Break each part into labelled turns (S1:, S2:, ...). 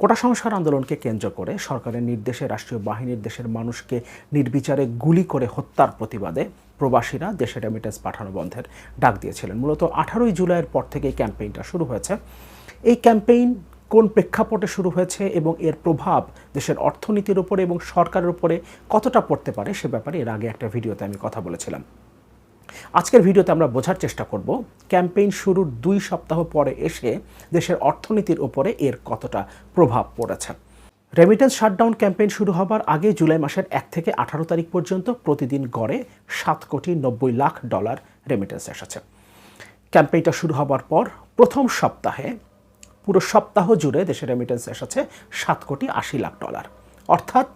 S1: কোটা সংস্কার আন্দোলনকে কেন্দ্র করে সরকারের নির্দেশে রাষ্ট্রীয় বাহিনীর দেশের মানুষকে নির্বিচারে গুলি করে হত্যার প্রতিবাদে প্রবাসীরা দেশে রেমিটেন্স পাঠানো বন্ধের ডাক দিয়েছিলেন। মূলত আঠারোই জুলাইয়ের পর থেকে এই ক্যাম্পেইনটা শুরু হয়েছে। এই ক্যাম্পেইন কোন প্রেক্ষাপটে শুরু হয়েছে এবং এর প্রভাব দেশের অর্থনীতির উপরে এবং সরকারের উপরে কতটা পড়তে পারে সে ব্যাপারে এর আগে একটা ভিডিওতে আমি কথা বলেছিলাম। আজকের ভিডিওতে আমরা বোঝার চেষ্টা করব, ক্যাম্পেইন শুরুর দুই সপ্তাহ পরে এসে দেশের অর্থনীতির উপরে এর কতটা প্রভাব পড়েছে। রেমিটেন্স শাটডাউন ক্যাম্পেইন শুরু হবার আগে জুলাই মাসের এক থেকে আঠারো তারিখ পর্যন্ত প্রতিদিন গড়ে সাত কোটি নব্বই লাখ ডলার রেমিটেন্স এসেছে। ক্যাম্পেইনটা শুরু হবার পর প্রথম সপ্তাহে পুরো সপ্তাহ জুড়ে দেশে রেমিটেন্স এসেছে সাত কোটি আশি লাখ ডলার। অর্থাৎ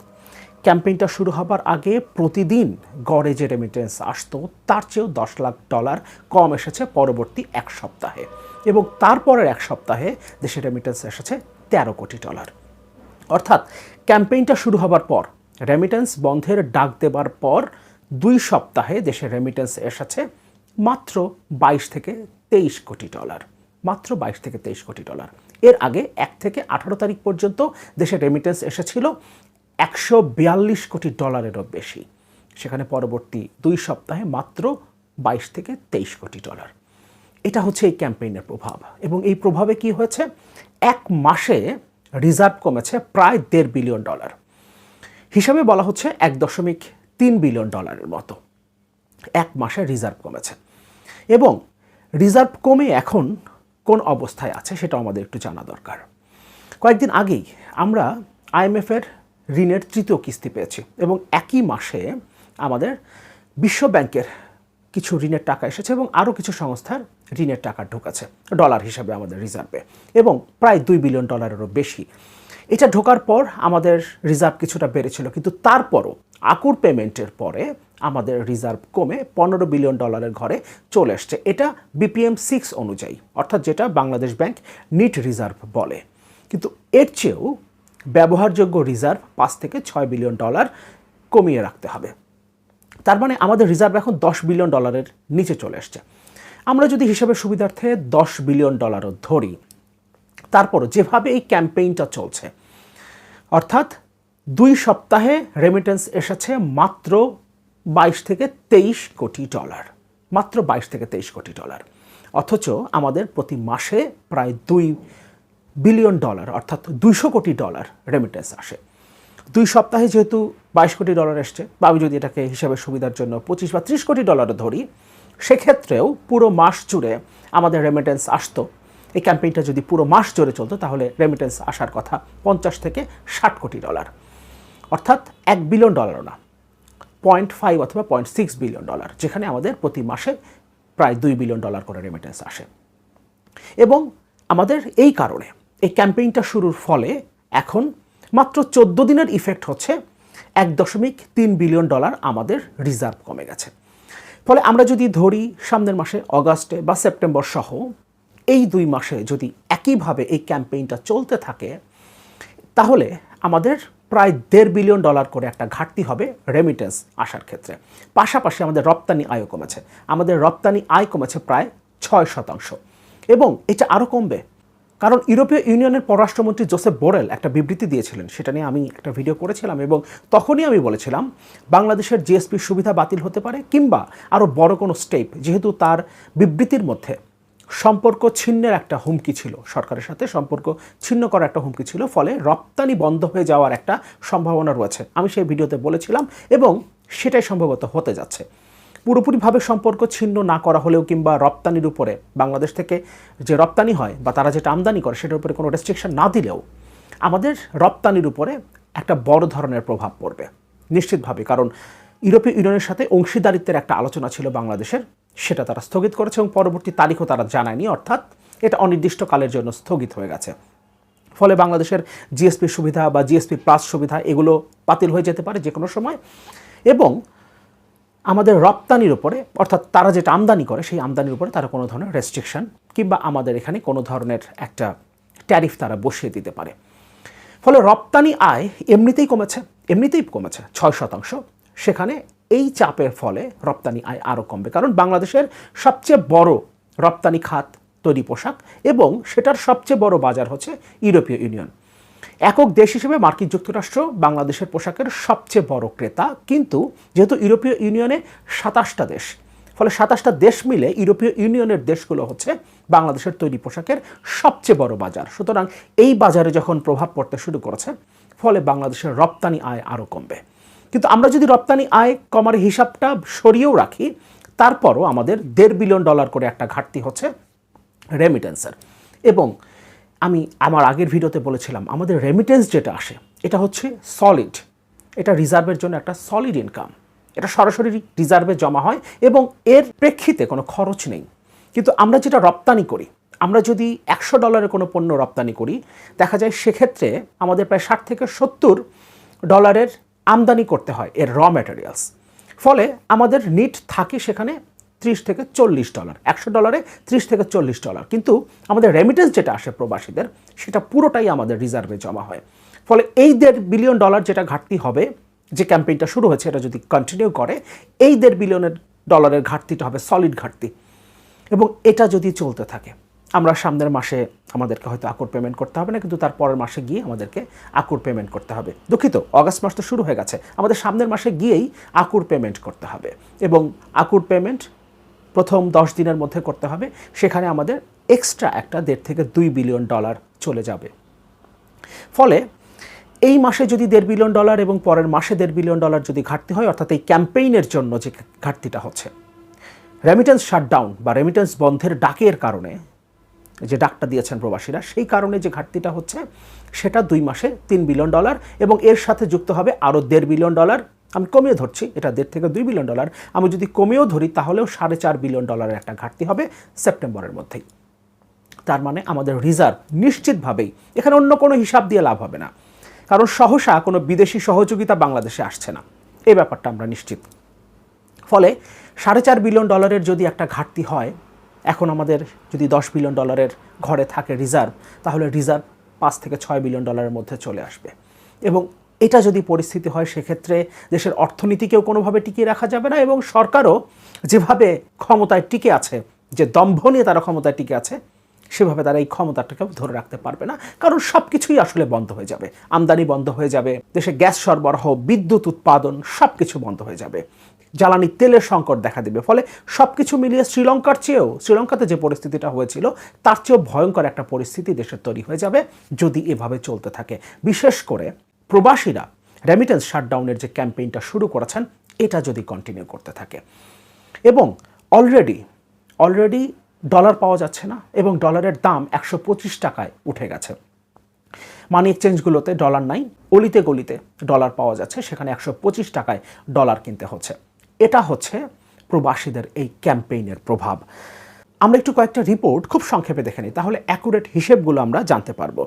S1: ক্যাম্পেইনটা শুরু হবার আগে প্রতিদিন গড়ে যে রেমিটেন্স আসতো, তার চেয়েও দশ লাখ ডলার কম এসেছে পরবর্তী এক সপ্তাহে। এবং তারপরের এক সপ্তাহে দেশে রেমিটেন্স এসেছে তেরো কোটি ডলার অর্থাৎ ক্যাম্পেইনটা শুরু হবার পর রেমিটেন্স বন্ধের ডাক দেবার পর দুই সপ্তাহে দেশে রেমিটেন্স এসেছে মাত্র বাইশ থেকে তেইশ কোটি ডলার মাত্র বাইশ থেকে তেইশ কোটি ডলার এর আগে এক থেকে আঠারো তারিখ পর্যন্ত দেশে রেমিটেন্স এসেছিল একশো বিয়াল্লিশ কোটি ডলারেরও বেশি। সেখানে পরবর্তী দুই সপ্তাহে মাত্র বাইশ থেকে তেইশ কোটি ডলার। এটা হচ্ছে এই ক্যাম্পেইনের প্রভাব এবং এই প্রভাবে কি হয়েছে? এক মাসে রিজার্ভ কমেছে প্রায় দেড় বিলিয়ন ডলার। হিসাবে বলা হচ্ছে এক দশমিক তিন বিলিয়ন ডলারের মতো। এক মাসে রিজার্ভ কমেছে। এবং রিজার্ভ কমে এখন কোন অবস্থায় আছে সেটা আমাদের একটু জানা দরকার। কয়েকদিন আগেই আমরা আইএমএফের ঋণের তৃতীয় কিস্তি পেয়েছি এবং একই মাসে আমাদের বিশ্ব ব্যাংকের কিছু ঋণের টাকা এসেছে এবং আরও কিছু সংস্থার ঋণের টাকা ঢোকাছে, ডলার হিসাবে আমাদের রিজার্ভে এবং প্রায় দুই বিলিয়ন ডলারেরও বেশি। এটা ঢোকার পর আমাদের রিজার্ভ কিছুটা বেড়েছিল, কিন্তু তারপরও আকুর পেমেন্টের পরে আমাদের রিজার্ভ কমে পনেরো বিলিয়ন ডলারের ঘরে চলে এসছে। এটা বিপিএম সিক্স অনুযায়ী, অর্থাৎ যেটা বাংলাদেশ ব্যাংক নিট রিজার্ভ বলে। কিন্তু এর চেয়েও ব্যবহারযোগ্য রিজার্ভ পাঁচ থেকে ছয় বিলিয়ন ডলার কমিয়ে রাখতে হবে। তার মানে আমাদের রিজার্ভ এখন দশ বিলিয়ন ডলারের নিচে চলে এসছে। আমরা যদি হিসাবে সুবিধার্থে দশ বিলিয়ন ডলারও ধরি, তারপরও যেভাবে এই ক্যাম্পেইনটা চলছে, অর্থাৎ দুই সপ্তাহে রেমিটেন্স এসেছে মাত্র বাইশ থেকে তেইশ কোটি ডলার, মাত্র বাইশ থেকে তেইশ কোটি ডলার। অথচ আমাদের প্রতি মাসে প্রায় দুই বিলিয়ন ডলার, অর্থাৎ দুইশো কোটি ডলার রেমিটেন্স আসে। দুই সপ্তাহে যেহেতু বাইশ কোটি ডলার এসছে, বা আমি যদি এটাকে হিসাবে সুবিধার জন্য পঁচিশ বা ত্রিশ কোটি ডলারও ধরি, সেক্ষেত্রেও পুরো মাস জুড়ে আমাদের রেমিটেন্স আসতো। এই ক্যাম্পেইনটা যদি পুরো মাস জুড়ে চলতো, তাহলে রেমিটেন্স আসার কথা পঞ্চাশ থেকে ষাট কোটি ডলার। অর্থাৎ এক বিলিয়ন ডলারও না, পয়েন্ট ফাইভ অথবা পয়েন্ট সিক্স বিলিয়ন ডলার, যেখানে আমাদের প্রতি মাসে প্রায় দুই বিলিয়ন ডলার করে রেমিটেন্স আসে। এবং আমাদের এই কারণে এই ক্যাম্পেইনটা শুরুর ফলে এখন মাত্র চোদ্দ দিনের ইফেক্ট হচ্ছে এক দশমিক তিন বিলিয়ন ডলার আমাদের রিজার্ভ কমে গেছে। ফলে আমরা যদি ধরি সামনের মাসে অগাস্টে বা সেপ্টেম্বর সহ, এই দুই মাসে যদি একইভাবে এই ক্যাম্পেইনটা চলতে থাকে, তাহলে আমাদের প্রায় দেড় বিলিয়ন ডলার করে একটা ঘাটতি হবে রেমিটেন্স আসার ক্ষেত্রে। পাশাপাশি আমাদের রপ্তানি আয়ও কমেছে। আমাদের রপ্তানি আয় কমেছে প্রায় ছয় শতাংশ। এবং এটা আরও কমবে কারণ ইউরোপীয় ইউনিয়নের পররাষ্ট্রমন্ত্রী জোসেফ বোরেল একটা বিবৃতি দিয়েছিলেন, সেটা নিয়ে আমি একটা ভিডিও করেছিলাম এবং তখনই আমি বলেছিলাম, বাংলাদেশের জিএসপির সুবিধা বাতিল হতে পারে কিংবা আরও বড় কোনো স্টেপ, যেহেতু তার বিবৃতির মধ্যে সম্পর্ক ছিন্নের একটা হুমকি ছিল, সরকারের সাথে সম্পর্ক ছিন্ন করার একটা হুমকি ছিল, ফলে রপ্তানি বন্ধ হয়ে যাওয়ার একটা সম্ভাবনা রয়েছে। আমি সেই ভিডিওতে বলেছিলাম এবং সেটাই সম্ভবত হতে যাচ্ছে। পুরোপুরিভাবে সম্পর্ক ছিন্ন না করা হলেও কিংবা রপ্তানির উপরে, বাংলাদেশ থেকে যে রপ্তানি হয় বা তারা যেটা আমদানি করে সেটার উপরে কোনো রেস্ট্রিকশন না দিলেও আমাদের রপ্তানির উপরে একটা বড় ধরনের প্রভাব পড়বে। নিশ্চিতভাবে, কারণ ইউরোপীয় ইউনিয়নের সাথে অংশীদারিত্বের একটা আলোচনা ছিল বাংলাদেশের, সেটা তারা স্থগিত করেছে এবং পরবর্তী তারিখও তারা জানায়নি, অর্থাৎ এটা অনির্দিষ্টকালের জন্য স্থগিত হয়ে গেছে। ফলে বাংলাদেশের জিএসপি সুবিধা বা জিএসপি প্লাস সুবিধা এগুলো বাতিল হয়ে যেতে পারে যে কোনো সময় এবং আমাদের রপ্তানির উপরে, অর্থাৎ তারা যেটা আমদানি করে, সেই আমদানির উপরে তারা কোনো ধরনের রেস্ট্রিকশন কিংবা আমাদের এখানে কোনো ধরনের একটা ট্যারিফ তারা বসিয়ে দিতে পারে। ফলে রপ্তানি আয় এমনিতেই কমেছে এমনিতেই কমেছে, ছয় শতাংশ। সেখানে এই চাপের ফলে রপ্তানি আয় আরও কমবে। কারণ বাংলাদেশের সবচেয়ে বড় রপ্তানি খাত, তৈরি পোশাক, এবং সেটার সবচেয়ে বড় বাজার হচ্ছে ইউরোপীয় ইউনিয়ন। একক দেশ হিসেবে মার্কিন যুক্তরাষ্ট্র বাংলাদেশের পোশাকের সবচেয়ে বড় ক্রেতা, কিন্তু যেহেতু ইউরোপীয় ইউনিয়নে সাতাশটা দেশ, ফলে সাতাশটা দেশ মিলে ইউরোপীয় ইউনিয়নের দেশগুলো হচ্ছে বাংলাদেশের তৈরি পোশাকের সবচেয়ে বড় বাজার। সুতরাং এই বাজারে যখন প্রভাব পড়তে শুরু করেছে, ফলে বাংলাদেশের রপ্তানি আয় আরও কমবে। কিন্তু আমরা যদি রপ্তানি আয় কমার হিসাবটা সরিয়েও রাখি, তারপরও আমাদের দেড় বিলিয়ন ডলার করে একটা ঘাটতি হচ্ছে রেমিটেন্সের এবং আমি আমার আগের ভিডিওতে বলেছিলাম, আমাদের রেমিটেন্স যেটা আসে, এটা হচ্ছে সলিড এটা রিজার্ভের জন্য একটা সলিড ইনকাম এটা সরাসরি রিজার্ভে জমা হয় এবং এর প্রেক্ষিতে কোনো খরচ নেই। কিন্তু আমরা যেটা রপ্তানি করি, আমরা যদি একশো ডলারের কোনো পণ্য রপ্তানি করি, দেখা যায় সেক্ষেত্রে আমাদের প্রায় ষাট থেকে সত্তর ডলারের আমদানি করতে হয় এর র ম্যাটেরিয়ালস ফলে আমাদের নিট থাকে সেখানে ত্রিশ থেকে চল্লিশ ডলার, একশো ডলারে ত্রিশ থেকে চল্লিশ ডলার। কিন্তু আমাদের রেমিটেন্স যেটা আসে প্রবাসীদের, সেটা পুরোটাই আমাদের রিজার্ভে জমা হয়। ফলে এই দেড় বিলিয়ন ডলার যেটা ঘাটতি হবে, যে ক্যাম্পেইনটা শুরু হয়েছে, এটা যদি কন্টিনিউ করে, এই দেড় বিলিয়নের ডলারের ঘাটতিটা হবে সলিড ঘাটতি। এবং এটা যদি চলতে থাকে, আমরা সামনের মাসে আমাদেরকে হয়তো আকুর পেমেন্ট করতে হবে না, কিন্তু তার পরের মাসে গিয়ে আমাদেরকে আকুর পেমেন্ট করতে হবে। দুঃখিত অগাস্ট মাস তো শুরু হয়ে গেছে, আমাদের সামনের মাসে গিয়েই আকুর পেমেন্ট করতে হবে। এবং আকুর পেমেন্ট প্রথম দশ দিনের মধ্যে করতে হবে। সেখানে আমাদের এক্সট্রা একটা দেড় থেকে দুই বিলিয়ন ডলার চলে যাবে। ফলে এই মাসে যদি দেড় বিলিয়ন ডলার এবং পরের মাসে দেড় বিলিয়ন ডলার যদি ঘাটতি হয়, অর্থাৎ এই ক্যাম্পেইনের জন্য যে ঘাটতিটা হচ্ছে রেমিটেন্স শাটডাউন বা রেমিটেন্স বন্ধের ডাকের কারণে যে ডাকটা দিয়েছেন প্রবাসীরা, সেই কারণে যে ঘাটতিটা হচ্ছে, সেটা দুই মাসে তিন বিলিয়ন ডলার এবং এর সাথে যুক্ত হবে আরও দেড় বিলিয়ন ডলার আমি কমিয়ে ধরছি, এটা দেড় থেকে দুই বিলিয়ন ডলার আমি যদি কমিয়েও ধরি, তাহলেও সাড়ে চার বিলিয়ন ডলারের একটা ঘাটতি হবে সেপ্টেম্বরের মধ্যেই। তার মানে আমাদের রিজার্ভ নিশ্চিতভাবেই, এখানে অন্য কোনো হিসাব দিয়ে লাভ হবে না। কারণ সহসা কোনো বিদেশি সহযোগিতা বাংলাদেশে আসছে না। এই ব্যাপারটা আমরা নিশ্চিত। ফলে সাড়ে চার বিলিয়ন ডলারের যদি একটা ঘাটতি হয়, এখন আমাদের যদি দশ বিলিয়ন ডলারের ঘরে থাকে রিজার্ভ তাহলে রিজার্ভ পাঁচ থেকে ছয় বিলিয়ন ডলারের মধ্যে চলে আসবে। এবং এটা যদি পরিস্থিতি হয়, সেক্ষেত্রে দেশের অর্থনীতিকেও কোনোভাবে টিকিয়ে রাখা যাবে না এবং সরকারও যেভাবে ক্ষমতায় টিকে আছে, যে দম্ভ নিয়ে তারা ক্ষমতায় টিকে আছে, সেভাবে তারা এই ক্ষমতাটাকে ধরে রাখতে পারবে না। কারণ সব কিছুই আসলে বন্ধ হয়ে যাবে। আমদানি বন্ধ হয়ে যাবে, দেশে গ্যাস সরবরাহ, বিদ্যুৎ উৎপাদন সব কিছু বন্ধ হয়ে যাবে। জ্বালানি তেলের সংকট দেখা দেবে, ফলে সব কিছু মিলিয়ে শ্রীলঙ্কার চেয়েও, শ্রীলঙ্কাতে যে পরিস্থিতিটা হয়েছিল, তার চেয়েও ভয়ঙ্কর একটা পরিস্থিতি দেশের তৈরি হয়ে যাবে যদি এভাবে চলতে থাকে। বিশেষ করে প্রবাসীরা রেমিটেন্স শাটডাউনের যে ক্যাম্পেইনটা শুরু করেছেন, এটা যদি কন্টিনিউ করতে থাকে। এবং অলরেডি অলরেডি ডলার পাওয়া যাচ্ছে না এবং ডলারের দাম একশো পঁচিশ টাকায় উঠে গেছে। মানি এক্সচেঞ্জগুলোতে ডলার নাই, অলিতে গলিতে ডলার পাওয়া যাচ্ছে, সেখানে একশো পঁচিশ টাকায় ডলার কিনতে হচ্ছে। এটা হচ্ছে প্রবাসীদের এই ক্যাম্পেইনের প্রভাব। আমরা একটু কয়েকটা রিপোর্ট খুব সংক্ষেপে দেখে নিই, তাহলে অ্যাকুরেট হিসেবগুলো আমরা জানতে পারব।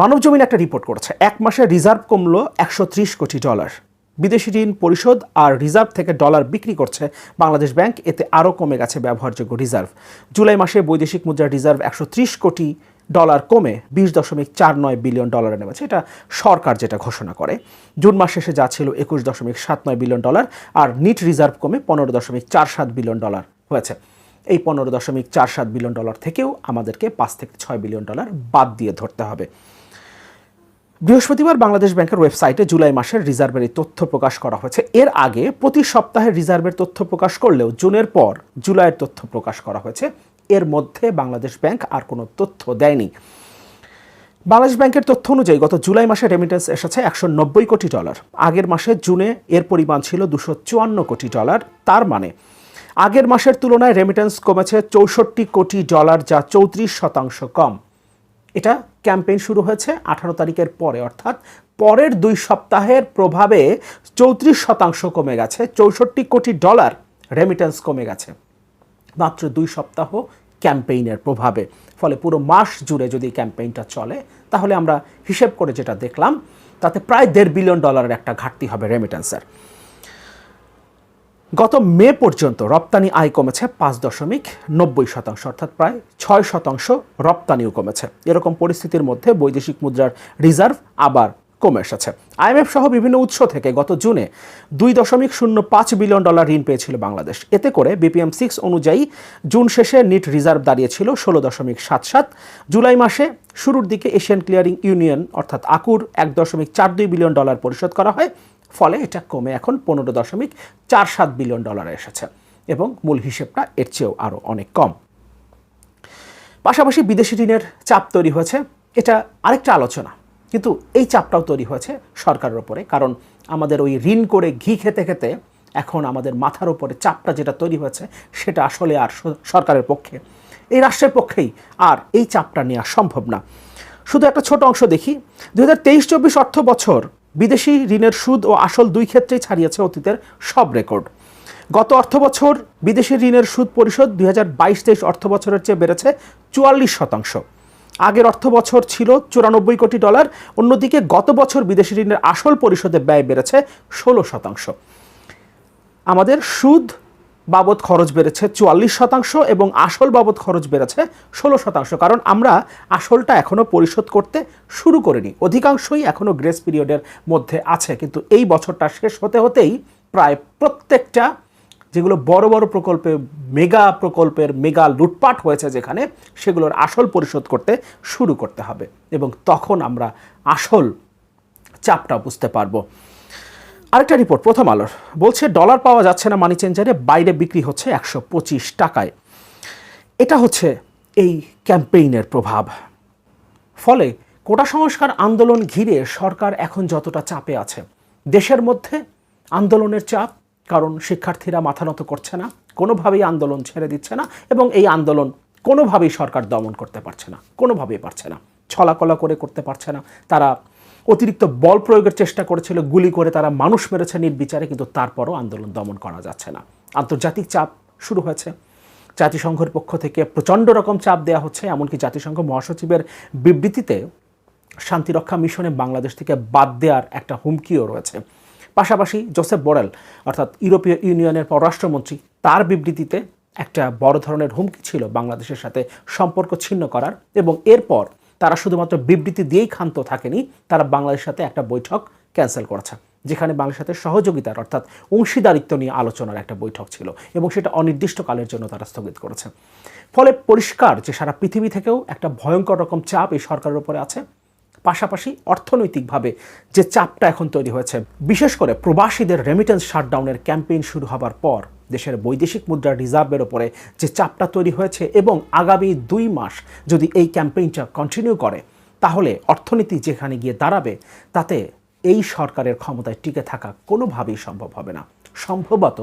S1: মানব জমিন একটা রিপোর্ট করেছে। এক মাসে রিজার্ভ কমলো একশো ত্রিশ কোটি ডলার বিদেশি ঋণ পরিশোধ আর রিজার্ভ থেকে ডলার বিক্রি করছে বাংলাদেশ ব্যাংক, এতে আরও কমে গেছে ব্যবহারযোগ্য রিজার্ভ জুলাই মাসে বৈদেশিক মুদ্রার রিজার্ভ একশো ত্রিশ কোটি ডলার কমে বিশ দশমিক চার নয় বিলিয়ন ডলারে নেমেছে। এটা সরকার যেটা ঘোষণা করে। জুন মাস শেষে যা ছিল একুশ দশমিক সাত নয় বিলিয়ন ডলার আর নিট রিজার্ভ কমে পনেরো দশমিক চার সাত বিলিয়ন ডলার হয়েছে। এই পনেরো দশমিক চার সাত বিলিয়ন ডলার থেকেও আমাদেরকে পাঁচ থেকে ছয় বিলিয়ন ডলার বাদ দিয়ে ধরতে হবে। বৃহস্পতিবার বাংলাদেশ ব্যাংকের ওয়েবসাইটে জুলাই মাসের রিজার্ভের এই তথ্য প্রকাশ করা হয়েছে। এর আগে প্রতি সপ্তাহে রিজার্ভের তথ্য প্রকাশ করলেও জুনের পর জুলাইয়ের তথ্য প্রকাশ করা হয়েছে। এর মধ্যে বাংলাদেশ ব্যাংক আর কোনো তথ্য দেয়নি। বাংলাদেশ ব্যাংকের তথ্য অনুযায়ী গত জুলাই মাসে রেমিটেন্স এসেছে একশো নব্বই কোটি ডলার। আগের মাসে জুনে এর পরিমাণ ছিল দুশো চুয়ান্ন কোটি ডলার। তার মানে আগের মাসের তুলনায় রেমিটেন্স কমেছে চৌষট্টি কোটি ডলার, যা চৌত্রিশ শতাংশ কম। এটা ক্যাম্পেইন শুরু হয়েছে আঠারো তারিখের পরে, অর্থাৎ পরের দুই সপ্তাহের প্রভাবে চৌত্রিশ শতাংশ কমে গেছে, চৌষট্টি কোটি ডলার রেমিটেন্স কমে গেছে। মাত্র দুই সপ্তাহ ক্যাম্পেইনের প্রভাবে, ফলে পুরো মাস জুড়ে যদি ক্যাম্পেইনটা চলে, তাহলে আমরা হিসেব করে যেটা দেখলাম, তাতে প্রায় দেড় বিলিয়ন ডলারের একটা ঘাটতি হবে রেমিটেন্সের গত মে পর্যন্ত রপ্তানি আয় কমেছে পাঁচ দশমিক নব্বই শতাংশ, অর্থাৎ প্রায় ছয় শতাংশ রপ্তানিও কমেছে। এরকম পরিস্থিতির মধ্যে বৈদেশিক মুদ্রার রিজার্ভ আবার কমে এসেছে। আইএমএফ সহ বিভিন্ন উৎস থেকে গত জুনে দুই দশমিক শূন্য পাঁচ বিলিয়ন ডলার ঋণ পেয়েছিল বাংলাদেশ। এতে করে বিপিএম সিক্স অনুযায়ী জুন শেষে নিট রিজার্ভ দাঁড়িয়েছিল ষোলো দশমিক সাত সাত। জুলাই মাসে শুরুর দিকে এশিয়ান ক্লিয়ারিং ইউনিয়ন, অর্থাৎ আকুর, এক দশমিক চার দুই বিলিয়ন ডলার পরিশোধ করা হয়। ফলে এটা কমে এখন পনেরো দশমিক চার সাত বিলিয়ন ডলারে এসেছে এবং মূল হিসেবটা এর চেয়েও আরও অনেক কম। পাশাপাশি বিদেশি ঋণের চাপ তৈরি হয়েছে, এটা আরেকটা আলোচনা। কিন্তু এই চাপটাও তৈরি হয়েছে সরকারের ওপরে, কারণ আমাদের ওই ঋণ করে ঘি খেতে খেতে এখন আমাদের মাথার ওপরে চাপটা যেটা তৈরি হয়েছে, সেটা আসলে আর সরকারের পক্ষে, এই রাষ্ট্রের পক্ষেই আর এই চাপটা নেওয়া সম্ভব না। শুধু একটা ছোট অংশ দেখি দু হাজার তেইশ চব্বিশ অর্থ বছর বিদেশি ঋণের সুদ ও আসল দুই ক্ষেত্রেই ছাড়িয়েছে অতীতের সব রেকর্ড। গত অর্থ বছর বিদেশি ঋণের সুদ পরিশোধ দুই হাজার বাইশ তেইশ অর্থ বছরের চেয়ে বেড়েছে চুয়াল্লিশ শতাংশ। আগের অর্থ বছর ছিল চুরানব্বই কোটি ডলার, অন্যদিকে গত বছর বিদেশি ঋণের আসল পরিশোধে ব্যয় বেড়েছে ষোলো শতাংশ। আমাদের সুদ বাবদ খরচ বেড়েছে চুয়াল্লিশ শতাংশ এবং আসল বাবদ খরচ বেড়েছে ষোলো শতাংশ। কারণ আমরা আসলটা এখনও পরিশোধ করতে শুরু করিনি। অধিকাংশই এখনও গ্রেস পিরিয়ডের মধ্যে আছে। কিন্তু এই বছরটা শেষ হতে হতেই প্রায় প্রত্যেকটা যেগুলো বড় বড় প্রকল্পে মেগা প্রকল্পের মেগা লুটপাট হয়েছে যেখানে, সেগুলোর আসল পরিশোধ করতে শুরু করতে হবে। এবং তখন আমরা আসল চাপটা বুঝতে পারব। আরেকটা রিপোর্ট, প্রথম আলোর। বলছে ডলার পাওয়া যাচ্ছে না মানি চেঞ্জারে বাইরে বিক্রি হচ্ছে একশো পঁচিশ টাকায়। এটা হচ্ছে এই ক্যাম্পেইনের প্রভাব। ফলে কোটা সংস্কার আন্দোলন ঘিরে সরকার এখন যতটা চাপে আছে। দেশের মধ্যে আন্দোলনের চাপ, কারণ শিক্ষার্থীরা মাথা নত করছে না, কোনোভাবেই আন্দোলন ছেড়ে দিচ্ছে না, এবং এই আন্দোলন কোনোভাবেই সরকার দমন করতে পারছে না, কোনোভাবেই পারছে না। ছলাকলা করে করতে পারছে না। তারা অতিরিক্ত বল প্রয়োগের চেষ্টা করেছিল, গুলি করে তারা মানুষ মেরেছে নির্বিচারে, কিন্তু তারপরও আন্দোলন দমন করা যাচ্ছে না। আন্তর্জাতিক চাপ শুরু হয়েছে। জাতিসংঘের পক্ষ থেকে প্রচণ্ড রকম চাপ দেওয়া হচ্ছে, এমনকি জাতিসংঘ মহাসচিবের বিবৃতিতে শান্তিরক্ষা মিশনে বাংলাদেশ থেকে বাদ দেওয়ার একটা হুমকিও রয়েছে। পাশাপাশি জোসেফ বোরেল, অর্থাৎ ইউরোপীয় ইউনিয়নের পররাষ্ট্রমন্ত্রী, তার বিবৃতিতে একটা বড় ধরনের হুমকি ছিল বাংলাদেশের সাথে সম্পর্ক ছিন্ন করার এবং এরপর তারা শুধুমাত্র বিবৃতি দিয়েই ক্ষান্ত থাকেনি, তারা বাংলাদেশের সাথে একটা বৈঠক ক্যান্সেল করেছে, যেখানে বাংলার সাথে সহযোগিতার অর্থাৎ অংশীদারিত্ব নিয়ে আলোচনার একটা বৈঠক ছিল এবং সেটা অনির্দিষ্টকালের জন্য তারা স্থগিত করেছে। ফলে পরিষ্কার যে সারা পৃথিবী থেকেও একটা ভয়ঙ্কর রকম চাপ এই সরকারের উপরে আছে পাশাপাশি অর্থনৈতিকভাবে যে চাপটা এখন তৈরি হয়েছে, বিশেষ করে প্রবাসীদের রেমিটেন্স শাটডাউনের ক্যাম্পেইন শুরু হবার পর, দেশের বৈদেশিক মুদ্রার রিজার্ভের ওপরে যে চাপটা তৈরি হয়েছে এবং আগামী দুই মাস যদি এই ক্যাম্পেইনটা কন্টিনিউ করে, তাহলে অর্থনীতি যেখানে গিয়ে দাঁড়াবে, তাতে এই সরকারের ক্ষমতায় টিকে থাকা কোনোভাবেই সম্ভব হবে না। সম্ভবত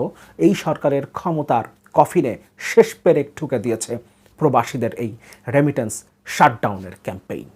S1: এই সরকারের ক্ষমতার কফিনে শেষ পেরেক ঠুকে দিয়েছে প্রবাসীদের এই রেমিটেন্স শাটডাউনের ক্যাম্পেইন